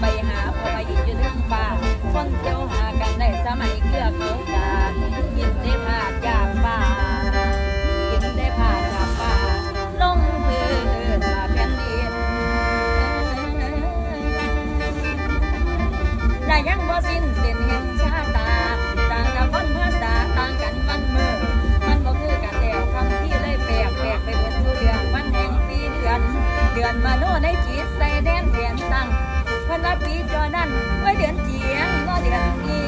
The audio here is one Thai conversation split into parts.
ไปหาพอมายินเที่ยวหากันได้สมัยเกลือเขากากินได้ผาดจากป่ากินได้ผาดจากป่าลงพื้นาแผ่นดินและยังบ่สิ้นเส้นแห่งชาตาต่างกับคนภาษาต่างกันวันเมื่อมันบ่คือกันแล้วคำที่เลยแปลกแปลกไปเบิดทุเรื่องวันแห่งปีเดือน เดือนมาโนในจิตใส่แดนแผนตั้ง พิ่นว่าปีจอนั้นไว้เดือนเจียงก็เดือนปี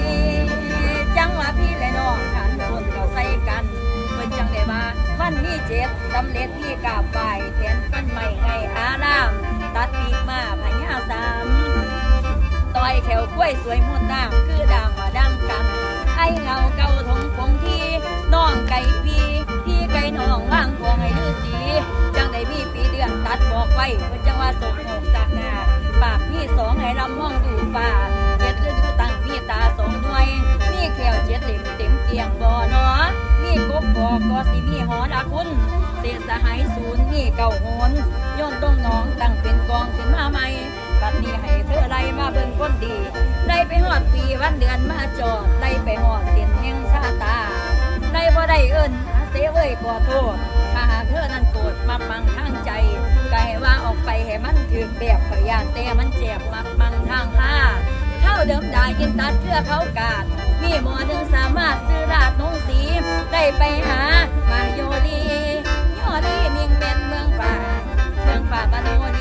จังว่าพี่และน้องขันคนเขาใส่กันเพิ่นจังได้ว่าวันนี้เจ็ดสำเร็จที่กาบไหวแทนต้นไม้ให้อาราม ตัดปีกมาพญาสามต่อยแขวกล้วยสวยมุดน้ำคือดามว่าดังกันไอเงาเก่าทงคงที่น้องไก่พี่พี่ไก่น้องว่างพวงให้ลือสีจังได้มีปีเดือนตัดบอกไว้ว่าจังว่าส่ง พี่สองลำห้องดูป่าเจ็ดฤดูตั้งมีตาสองหน่วย มีแขวเจ็ดเหลี่ยมเต็มเกียงบ่อเนาะมีกบบอก็สิมีหอดาคุณเศษสหายศูนย์มีเก่าโหนโยนตรงน้องตั้งเป็นกองขึ้นมาใหม่บัดนี้ให้เธอไล่มาเบิ่งคนดีไล่ไปหอดปีวันเดือนมาจอดไล่ไปหอดเส้นแห่งชาตาไล่บ่ได้เอิ้นหาเสเว้ยขอโทษ เธอนั้นโกรธมามังทางใจก็ให้ว่าออกไปให้มันถือแบบขอยยานแต่มันเจ็บมามังทางห้าเข้าเดิมได้ยินตัดเพื่อเขากาด มีหมอหนึ่งสามารถซื้อราดนงสีได้ไปหามาโยดีโยดีมิงเป็นเมืองป่าเมืองป่าบานโน